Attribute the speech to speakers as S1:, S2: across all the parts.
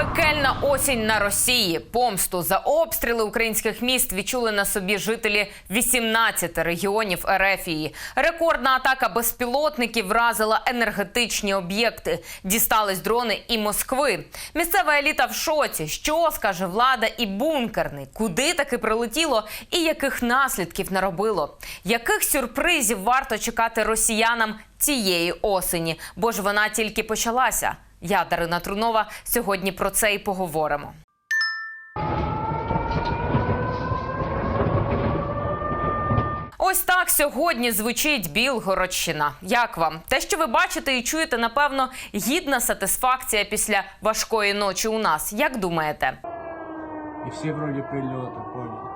S1: Пекельна осінь на Росії. Помсту за обстріли українських міст відчули на собі жителі 18 регіонів Ерефії. Рекордна атака безпілотників вразила енергетичні об'єкти. Дістались дрони і Москви. Місцева еліта в шоці. Що скаже влада і бункерний? Куди таки прилетіло і яких наслідків наробило? Яких сюрпризів варто чекати росіянам цієї осені? Бо ж вона тільки почалася. Я Дарина Трунова. Сьогодні про це і поговоримо. Ось так сьогодні звучить Білгородщина. Як вам? Те, що ви бачите і чуєте, напевно, гідна сатисфакція після важкої ночі у нас. Як думаєте?
S2: И все вроде прилеты, понял.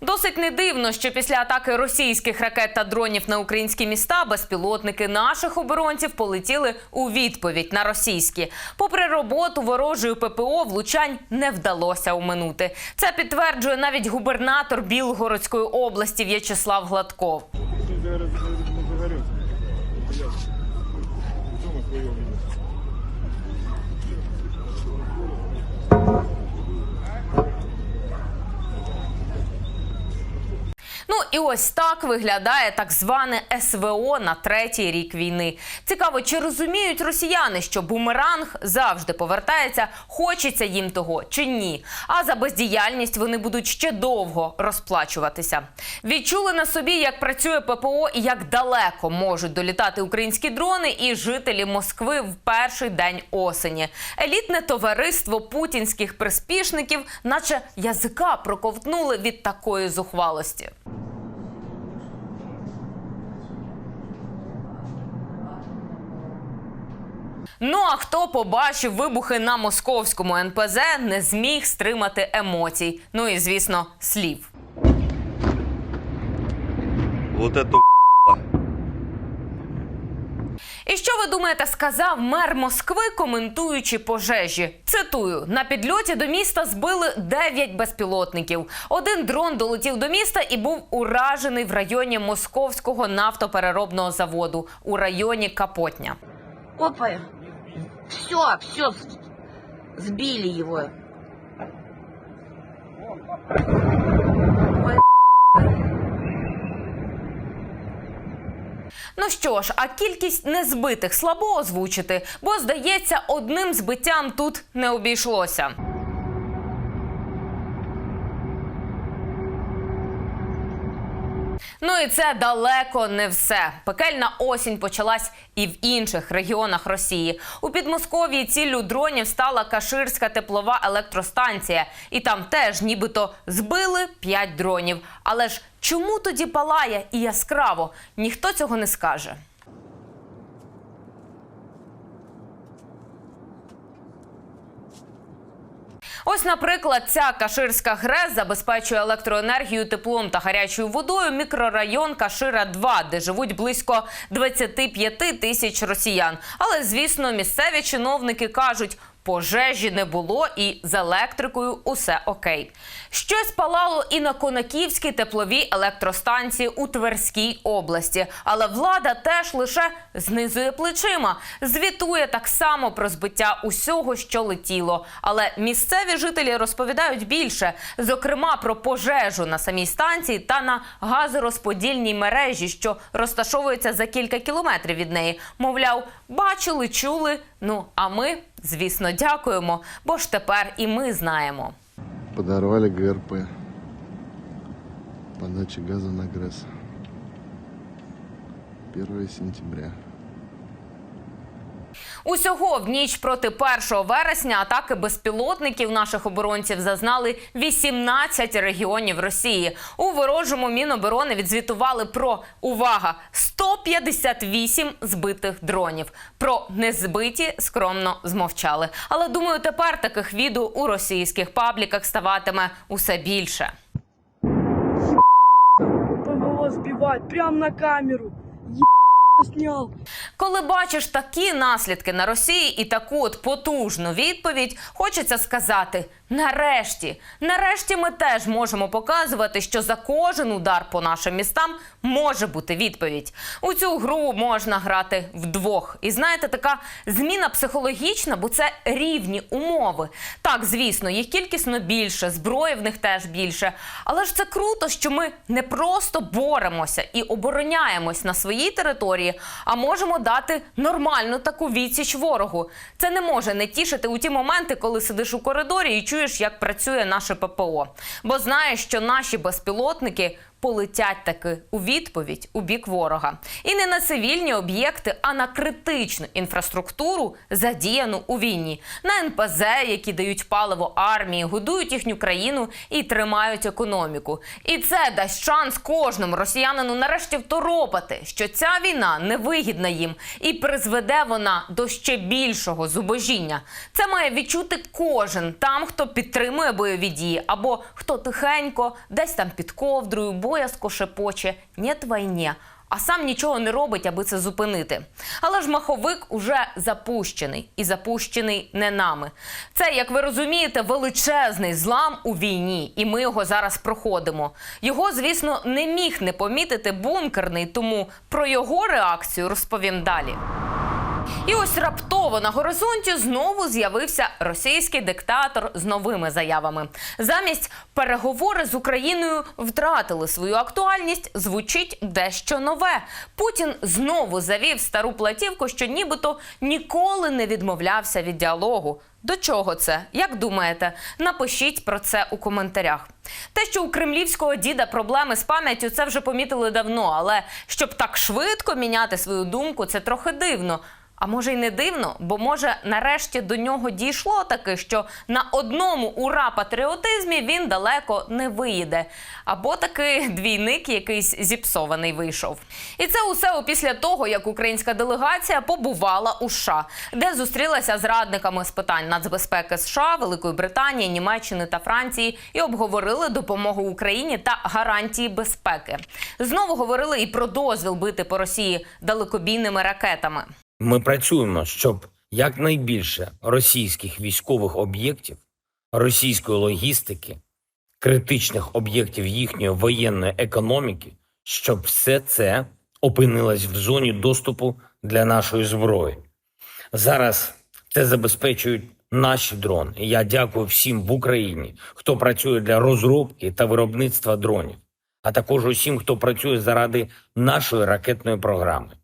S1: Досить не дивно, що після атаки російських ракет та дронів на українські міста безпілотники наших оборонців полетіли у відповідь на російські. Попри роботу ворожої ППО, влучань не вдалося уминути. Це підтверджує навіть губернатор Білгородської області В'ячеслав Гладков. Ну і ось так виглядає так зване СВО на третій рік війни. Цікаво, чи розуміють росіяни, що бумеранг завжди повертається, хочеться їм того чи ні. А за бездіяльність вони будуть ще довго розплачуватися. Відчули на собі, як працює ППО і як далеко можуть долітати українські дрони і жителі Москви в перший день осені. Елітне товариство путінських приспішників, наче язика проковтнули від такої зухвалості. Ну а хто побачив вибухи на московському НПЗ, не зміг стримати емоцій. Ну і звісно, слів.
S3: Вот это
S1: І що ви думаєте, сказав мер Москви, коментуючи пожежі? Цитую: на підльоті до міста збили 9 безпілотників. Один дрон долетів до міста і був уражений в районі московського нафтопереробного заводу у районі Капотня.
S4: Копаем. Все, все, сбили его.
S1: Ну що ж, а кількість незбитих слабо озвучити, бо здається, одним збиттям тут не обійшлося. Ну і це далеко не все. Пекельна осінь почалась і в інших регіонах Росії. У Підмосков'ї ціллю дронів стала Каширська теплова електростанція, і там теж нібито збили 5 дронів. Але ж чому тоді палає і яскраво? Ніхто цього не скаже. Ось, наприклад, ця Каширська ГРЕС забезпечує електроенергію, теплом та гарячою водою мікрорайон Кашира 2 де живуть близько 25 тисяч росіян. Але звісно, місцеві чиновники кажуть. Пожежі не було і з електрикою усе окей. Щось палало і на Конаківській тепловій електростанції у Тверській області. Але влада теж лише знизує плечима, звітує так само про збиття усього, що летіло. Але місцеві жителі розповідають більше, зокрема про пожежу на самій станції та на газорозподільній мережі, що розташовується за кілька кілометрів від неї. Мовляв, бачили, чули. Ну а ми, звісно, дякуємо, бо ж тепер і ми знаємо.
S5: Подарували ГРП. Подача газу на ГРЕС 1 сентября.
S1: Усього в ніч проти 1 вересня атаки безпілотників наших оборонців зазнали 18 регіонів Росії. У ворожому міноборони відзвітували про увага 158 збитих дронів. Про незбиті скромно змовчали. Але думаю, тепер таких відео у російських пабліках ставатиме усе більше.
S6: ПВО сбивать прямо на камеру.
S3: снял.
S1: Коли бачиш такі наслідки на Росії і таку от потужну відповідь, хочеться сказати: нарешті, нарешті, ми теж можемо показувати, що за кожен удар по нашим містам може бути відповідь. У цю гру можна грати вдвох. І знаєте, така зміна психологічна, бо це рівні умови. Так, звісно, їх кількісно більше, зброї в них теж більше. Але ж це круто, що ми не просто боремося і обороняємось на своїй території, а можемо дати нормальну таку відсіч ворогу. Це не може не тішити у ті моменти, коли сидиш у коридорі і чуєш, як працює наше ППО. Бо знаєш, що наші безпілотники полетять таки у відповідь у бік ворога. І не на цивільні об'єкти, а на критичну інфраструктуру, задіяну у війні, на НПЗ, які дають паливо армії, годують їхню країну і тримають економіку. І це дасть шанс кожному росіянину нарешті второпати, що ця війна невигідна їм і призведе вона до ще більшого зубожіння. Це має відчути кожен там, хто підтримує бойові дії, або хто тихенько, десь там під ковдрою, боязко шепоче «Нєт війні», а сам нічого не робить, аби це зупинити. Але ж маховик уже запущений і запущений не нами. Це, як ви розумієте, величезний злам у війні, і ми його зараз проходимо. Його, звісно, не міг не помітити бункерний, тому про його реакцію розповім далі. І ось раптово на горизонті знову з'явився російський диктатор з новими заявами. Замість переговори з Україною втратили свою актуальність. Звучить дещо нове. Путін знову завів стару платівку, що нібито ніколи не відмовлявся від діалогу. До чого це? Як думаєте? Напишіть про це у коментарях. Те, що у кремлівського діда проблеми з пам'яттю, це вже помітили давно, але щоб так швидко міняти свою думку, це трохи дивно. А може й не дивно, бо може нарешті до нього дійшло таки, що на одному ура патріотизмі він далеко не виїде. Або таки двійник якийсь зіпсований вийшов. І це усе після того, як українська делегація побувала у США, де зустрілася з радниками з питань нацбезпеки США, Великої Британії, Німеччини та Франції і обговорили допомогу Україні та гарантії безпеки. Знову говорили і про дозвіл бити по Росії далекобійними ракетами.
S6: Ми працюємо, щоб якнайбільше російських військових об'єктів, російської логістики, критичних об'єктів їхньої воєнної економіки, щоб все це опинилось в зоні доступу для нашої зброї. Зараз це забезпечують наші дрони. Я дякую всім в Україні, хто працює для розробки та виробництва дронів, а також усім, хто працює заради нашої ракетної програми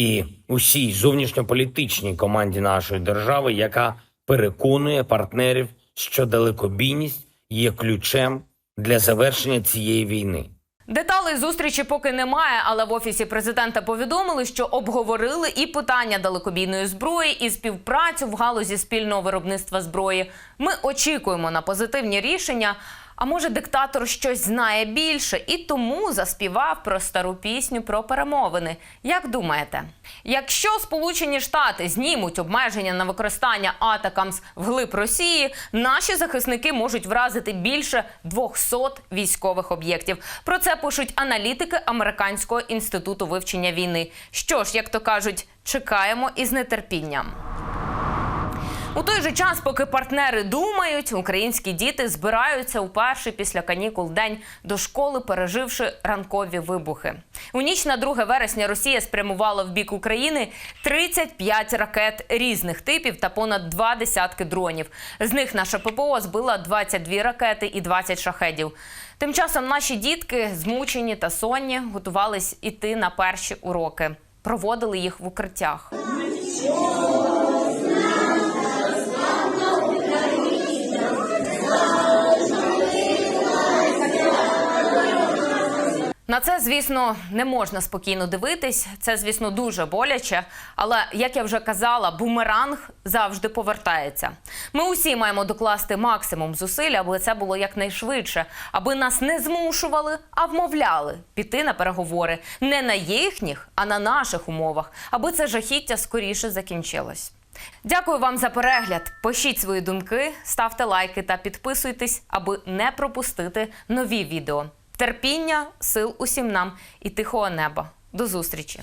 S6: і усій зовнішньополітичній команді нашої держави, яка переконує партнерів, що далекобійність є ключем для завершення цієї війни.
S1: Деталей зустрічі поки немає, але в офісі президента повідомили, що обговорили і питання далекобійної зброї, і співпрацю в галузі спільного виробництва зброї. Ми очікуємо на позитивні рішення. А може, диктатор щось знає більше і тому заспівав про стару пісню про перемовини. Як думаєте, якщо Сполучені Штати знімуть обмеження на використання атакамс вглиб Росії, наші захисники можуть вразити більше 200 військових об'єктів. Про це пишуть аналітики Американського інституту вивчення війни. Що ж, як то кажуть, чекаємо із нетерпінням. У той же час, поки партнери думають, українські діти збираються у перший після канікул день до школи, переживши ранкові вибухи. У ніч на 2 вересня Росія спрямувала в бік України 35 ракет різних типів та понад два десятки дронів. З них наша ППО збила 22 ракети і 20 шахедів. Тим часом наші дітки, змучені та сонні, готувались іти на перші уроки. Проводили їх в укриттях. Це, звісно, не можна спокійно дивитись. Це, звісно, дуже боляче. Але як я вже казала, бумеранг завжди повертається. Ми усі маємо докласти максимум зусиль, аби це було якнайшвидше, аби нас не змушували, а вмовляли піти на переговори не на їхніх, а на наших умовах, аби це жахіття скоріше закінчилось. Дякую вам за перегляд. Пишіть свої думки, ставте лайки та підписуйтесь, аби не пропустити нові відео. Терпіння, сил усім нам і тихого неба. До зустрічі.